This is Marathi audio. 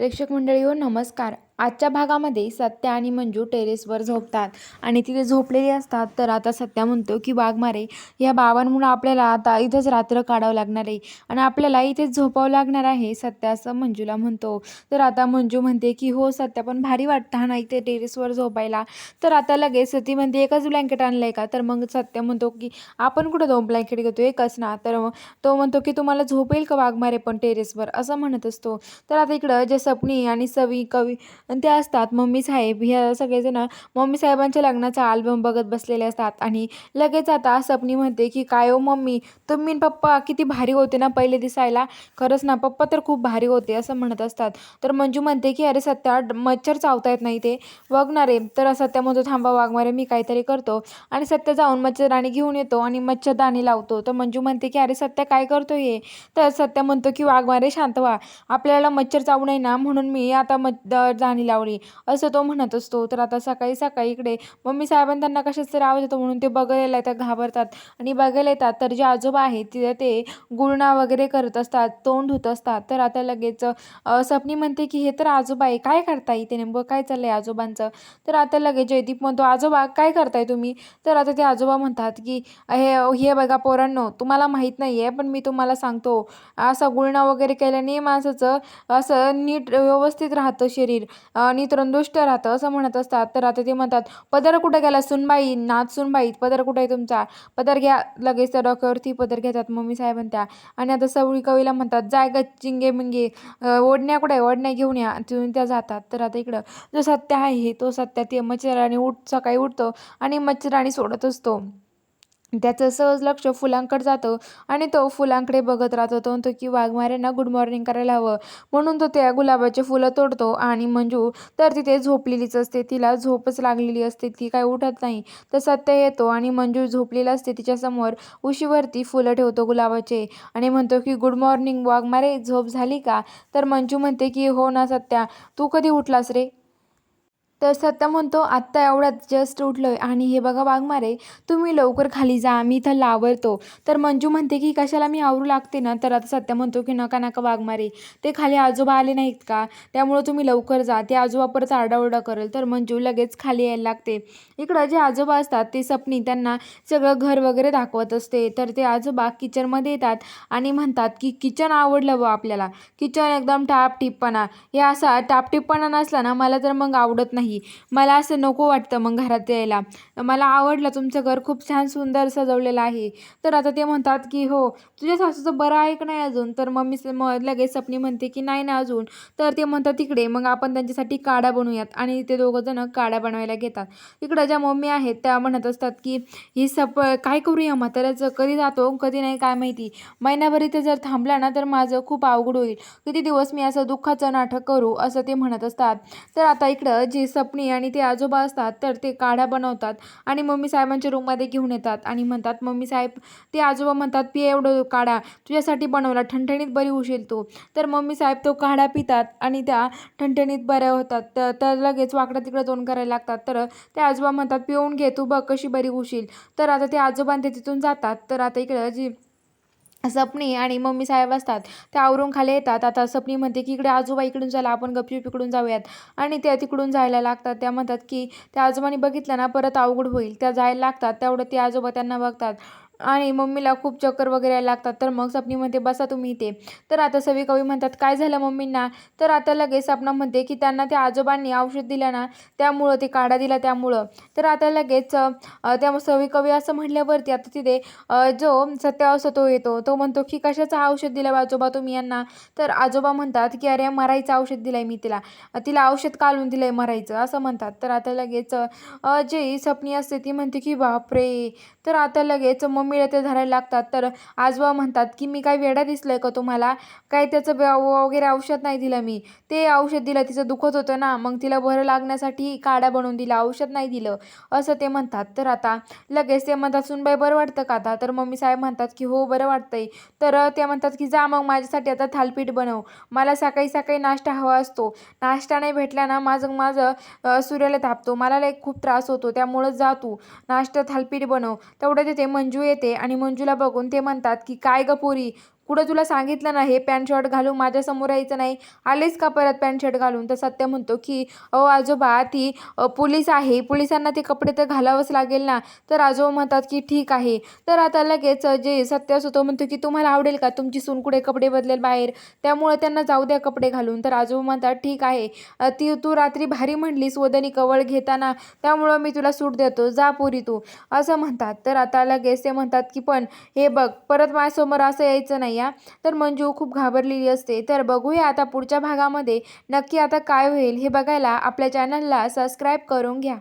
प्रेक्षक मंडळी हो नमस्कार. आजच्या भागामध्ये सत्या आणि मंजू टेरेसवर झोपतात. आणि तिथे झोपलेली असतात तर आता सत्या म्हणतो की वाघमारे या बाबांमुळं आपल्याला आता इथंच रात्र काढावं लागणार आहे. आणि आपल्याला इथेच झोपावं लागणार आहे सत्या असं मंजूला म्हणतो. तर आता मंजू म्हणते की हो सत्या पण भारी वाटतं हा ना इथे टेरेसवर झोपायला. तर आता लगेच सती म्हणते एकच ब्लँकेट आणलं आहे का? तर मग सत्या म्हणतो की आपण कुठं दोन ब्लँकेट घेतो एकच ना. तर मग तो म्हणतो की तुम्हाला झोप येईल का वाघमारे पण टेरेसवर? असं म्हणत असतो. तर आता इकडं जे सपनी आणि सवी कवी आणि ते असतात मम्मी साहेब ह्या सगळेजण मम्मी साहेबांच्या लग्नाचा अल्बम बघत बसलेले असतात. आणि लगेच आता सपनी म्हणते की काय हो मम्मी तुम्ही पप्पा किती भारी होते ना पहिले दिसायला. खरंच ना पप्पा तर खूप भारी होते असं म्हणत असतात. तर मंजू म्हणते की अरे सत्या मच्छर चावता येत नाही ते. बघणारे तर सत्या म्हणतो थांबा वाघमारे मी काहीतरी करतो. आणि सत्य जाऊन मच्छरदाणी घेऊन येतो आणि मच्छरदाणी लावतो. तर मंजू म्हणते की अरे सत्या काय करतो हे? तर सत्या म्हणतो की वागमारे शांत व्हा. आपल्याला मच्छर चावू नये ना म्हणून मी आता मच्छ दाणी लावली. असं तो म्हणत असतो. तर आता सकाळी सकाळी इकडे मम्मी साहेबांना त्यांना कशाच तरी आवाज येतो म्हणून ते बघायला येतात घाबरतात. आणि बघायला येतात तर जे आजोबा आहेत तिथे ते गुळणा वगैरे करत असतात तोंड धुत असतात. तर आता लगेच सपनी म्हणते की हे तर आजोबा आहे. काय करताय ते नेमकं? काय चाललंय आजोबांचं? तर आता लगेच जयदीप म्हणतो आजोबा काय करताय तुम्ही? तर आता ते आजोबा म्हणतात की हे हे बघा पोरांनो तुम्हाला माहीत नाही आहे पण मी तुम्हाला सांगतो. असा गुळणा वगैरे केल्याने माणसाचं असं नीट व्यवस्थित राहतं शरीर. आणि दुष्ट राहतं असं म्हणत असतात. तर आता ते म्हणतात पदर कुठं गेला सुनबाई नाच सुनबाई पदर कुठं आहे तुमचा? पदर घ्या लगेच त्या डोक्यावरती पदर घेतात मम्मी साहेबां त्या आणि आता सवळी कवीला म्हणतात जाय ग चिंगे मिंगे ओढण्या कुठे आहे? ओढण्या घेऊन या. तिथून त्या जातात. तर आता इकडं जो सत्य आहे तो सत्य ते मच्छराणी उठ सकाळी उठतो आणि मच्छराणी सोडत असतो. त्याचं सहज लक्ष फुलांकडे जातं आणि तो फुलांकडे बघत राहतो. तो म्हणतो की वाघमाऱ्यांना गुड मॉर्निंग करायला हवं. म्हणून तो त्या गुलाबाचे फुलं तोडतो आणि मंजू तर तिथे झोपलेलीच असते. तिला झोपच लागलेली असते. ती काय उठत नाही. तर सत्य येतो आणि मंजू झोपलेला असते. तिच्यासमोर उशीवरती फुलं ठेवतो गुलाबाचे आणि म्हणतो की गुड मॉर्निंग वाघमारे झोप झाली का? तर मंजू म्हणते की हो ना सत्या तू कधी उठलास रे? तर सत्ता म्हणतो आत्ता एवढ्यात जस्ट उठलो आहे आणि हे बघा वाघमारे तुम्ही लवकर खाली जा मी इथं लावरतो. तर मंजू म्हणते की कशाला मी आवरू लागते ना? तर आता सत्या म्हणतो की नका नका वाघमारे ते खाली आजोबा आले नाहीत का? त्यामुळं तुम्ही लवकर जा ते आजोबा परत आरडाओरडा करेल. तर मंजू लगेच खाली यायला लागते. इकडं जे आजोबा असतात ते सपनी त्यांना सगळं घर वगैरे दाखवत असते. तर ते आजोबा किचनमध्ये येतात आणि म्हणतात की किचन आवडलं बा आपल्याला. किचन एकदम टापटिपपणा. हे असा टापटिपपणा नसला ना मला तर मग आवडत नाही. मला असं नको वाटतं मग घरात यायला. मला आवडलं तुमचं घर खूप छान सुंदर सजवलेलं आहे. तर आता ते म्हणतात की हो तुझ्या सासूचं बरं आहे नाही अजून? तर मम्मी मग लगेच सपनी म्हणते की नाही ना अजून. तर ते म्हणतात तिकडे मग आपण त्यांच्यासाठी काढा बनवूयात. आणि ते दोघं जण काढा बनवायला घेतात. इकडं ज्या मम्मी आहेत त्या म्हणत असतात की ही सप काय करूया म्हाताऱ्याचं? कधी जातो कधी नाही काय माहिती? महिनाभर इथे जर थांबला ना तर माझं खूप अवघड होईल. किती दिवस मी असं दुःखाचं नाटक करू? असं ते म्हणत असतात. तर आता इकडं जे स सपनी आणि ते आजोबा असतात तर ते काढा बनवतात आणि मम्मी साहेबांच्या रूममध्ये घेऊन येतात आणि म्हणतात मम्मी साहेब ते आजोबा म्हणतात पी एवढं काढा तुझ्यासाठी बनवला ठणठणीत बरी होशील तू. तर मम्मी साहेब तो काढा पितात आणि त्या ठणठणीत बऱ्या होतात. तर तर लगेच वाकडं तिकडं तोंड करायला लागतात. तर ते आजोबा म्हणतात पिऊन घे तू बघ कशी बरी होशील तर आता ते आजोबा ते तिथून जातात. तर आता इकडं जी सपनी आणि मम्मी साहेब असतात ते आवरून खाली येतात. आता सपनी म्हणते की इकडे आजोबा इकडून चला आपण गपचूप इकडून जाऊयात. आणि त्या तिकडून जायला लागतात. त्या म्हणतात की त्या आजोबांनी बघितलं ना परत अवघड होईल. त्या जायला लागतात. तेवढं ते आजोबा त्यांना बघतात. आणि मम्मीला खूप चक्कर वगैरे यायला लागतात. तर मग सपनी म्हणते बसा तुम्ही इथे. तर आता सवी कवी म्हणतात काय झालं मम्मींना? तर आता लगेच सपना म्हणते की त्यांना त्या आजोबांनी औषध दिलं ना त्यामुळं ते काढा दिला त्यामुळं. तर आता लगेच त्या सवी कवी असं म्हटल्यावरती आता तिथे जो सत्य असतो तो येतो तो म्हणतो की कशाचं औषध दिलं आजोबा तुम्ही यांना? तर आजोबा म्हणतात की अरे मरायचं औषध दिलं आहे मी तिला. तिला औषध काढून दिलं आहे मरायचं असं म्हणतात. तर आता लगेच जे सपनी असते ती म्हणते की बापरे. तर आता लगेच मम्मी मिळते धरायला लागतात. तर आजोबा म्हणतात की मी काय वेडा दिसलं आहे का तुम्हाला? काय त्याचं वगैरे औषध नाही दिलं मी. ते औषध दिलं तिचं दुखत होतं ना मग तिला बरं लागण्यासाठी काढा बनवून दिला औषध नाही दिलं. असं ते म्हणतात. तर आता लगेच ते म्हणतात सुनबाई बरं वाटतं का आता? तर मम्मी साहेब म्हणतात की हो बरं वाटतंय. तर ते म्हणतात की जा मग माझ्यासाठी आता थालपीठ बनव. मला सकाळी सकाळी नाश्ता हवा असतो. नाश्ता नाही भेटला ना माझं माझं सूर्याला तापतो मला लई खूप त्रास होतो. त्यामुळं जा तू. नाश्ता थालपीठ बनव. तेवढं तिथे मंजू येते आणि मंजूला बघून ते म्हणतात की काय ग पोरी? कुठं तुला सांगितलं ना हे पॅन्ट शर्ट घालून माझ्यासमोर यायचं नाही. आलेच का परत पॅन्ट शर्ट घालून? तर सत्य म्हणतो की अहो आजोबा ती पोलीस आहे. पोलिसांना ते कपडे तर घालावंच लागेल ना. तर आजोबा म्हणतात की ठीक आहे. तर आता लगेच जे सत्य असतो तो म्हणतो की तुम्हाला आवडेल का? तुमची सून कुठे? कपडे बदलेल बाहेर. त्यामुळे त्यांना जाऊ द्या कपडे घालून. तर आजोबा म्हणतात ठीक आहे. ती तू रात्री भारी म्हणलीस वदनी कवळ घेताना. त्यामुळं मी तुला सूट देतो. जा पुरी तू. असं म्हणतात. तर आता लगेच ते म्हणतात की पण हे बघ परत माझ्यासमोर असं यायचं नाही. या. तर मंजू खूप घाबरलेली असते. तर बघूया आता पुढच्या भागामध्ये नक्की आता काय होईल हे बघायला आपल्या चॅनलला सबस्क्राईब करून घ्या.